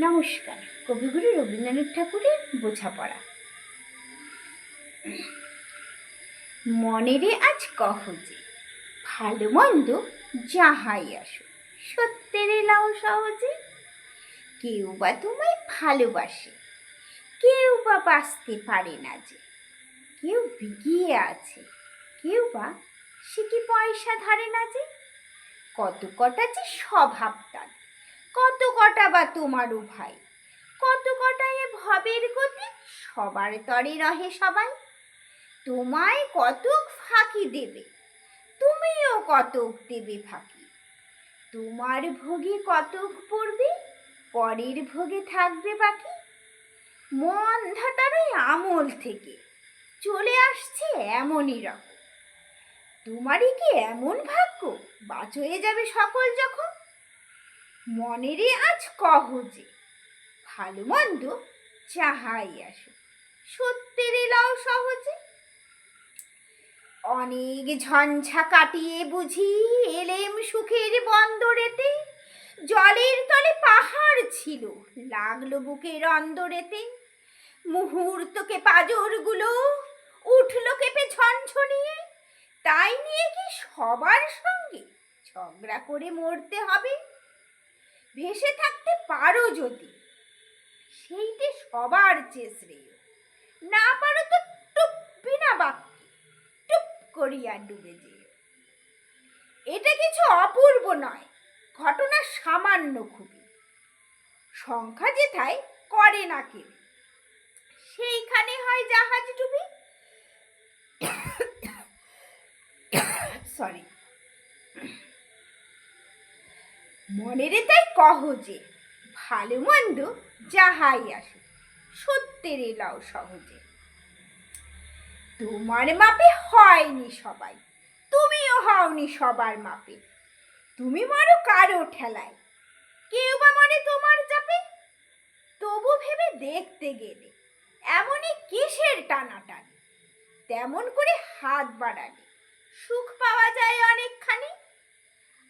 নমস্কার, কবিগুরু রবীন্দ্রনাথ ঠাকুরের বোঝাপড়া। মনেরে আজ কহ যে, ভালো মন্দ যাহাই আসো সত্যের লাও সহজে। কেউ বা তোমায় ভালোবাসে, কেউ বা বাঁচতে পারে না যে। কেউ বিগিয়ে আছে, কেউ বা সে কি পয়সা ধারে না যে। কত কটা যে স্বভাব তার কত কটা বা তোমারও ভাই? কত এ ভবের গতি, সবার তরে রহে সবাই। তোমায় কতক ফাঁকি দেবে, তুমিও কতক দেবে ফাঁকি। তোমার ভোগে কতক পড়বে, পরের ভোগে থাকবে বাকি। মন ধাতারই আমল থেকে, চলে আসছে এমনই রকম। তোমারই কি এমন ভাগ্য? বাঁচয়ে যাবে সকল যখন। মনেরে আজ কহ যে ভালো মন্দ যাহাই আসো সত্যের এলাও সহজে। অনেক ঝঞ্ঝা কাটিয়ে বুঝি এলেম সুখের বন্দরেতে, জলের তলে পাহাড় ছিল, লাগল বুকের অন্দরেতে। মুহূর্তকে পাজরগুলো উঠল কেঁপে ঝনঝনিয়ে, তাই নিয়ে কি সবার সঙ্গে ঝগড়া করে মরতে হবে? ভেসে থাকতে পারো যদি। সেইটি সবার চেয়ে শ্রেয়। না পারো তো টুপ বিনা বাক্যে টুপ করিয়া ডুবে যেও। এটা কিছু অপূর্ব নয়, ঘটনা সামান্য খুবই। সংখ্যা যেথায় করে না কেউ। সেইখানে হয় জাহাজ ডুবি। সরি মনেরে তাই কহ যে, ভালো মন্দ যাহাই আসে, সত্যের এলাও সহজে। তোমার মাপে হয়নি সবাই, তুমিও হওনি সবার মাপে। তুমি মারো কারও ঠেলায়, কেউ বা মনে তোমার চাপে। তবু ভেবে দেখতে গেলে, এমনই কিসের টানাটানি। তেমন করে হাত বাড়ালে, সুখ পাওয়া যায় অনেকখানি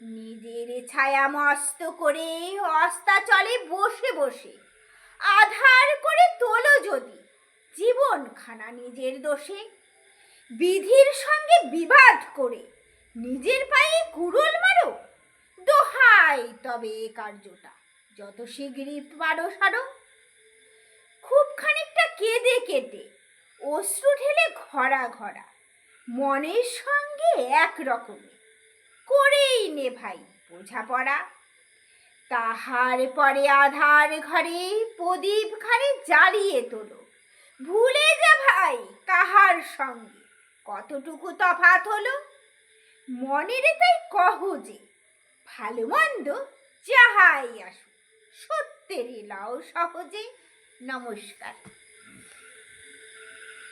নিজের ছায়া মস্ত করে অস্তা চলে বসে বসে, আধার করে তোলো যদি জীবন খানা নিজের দোষে, বিধির সঙ্গে বিবাদ করে নিজের পায়ে কুড়োল মারো, দোহাই তবে এ কার্যটা, যত শীঘ্রই পারো সারো। খুব খানিকটা কেঁদে কেটে, অশ্রু ঢেলে ঘরা ঘরা, মনের সঙ্গে এক রকমে করেই নে ভাই, বোঝাপড়া। তাহার পরে আধার ঘরে প্রদীপ ঘরে জ্বালিয়ে তোলো। ভুলে যা ভাই কাহার সঙ্গে, কতটুকু তফাত হলো? মনের তাই কহ যে, ভালো মন্দ যাহাই আসুক সত্যের এলাও সহজে। নমস্কার।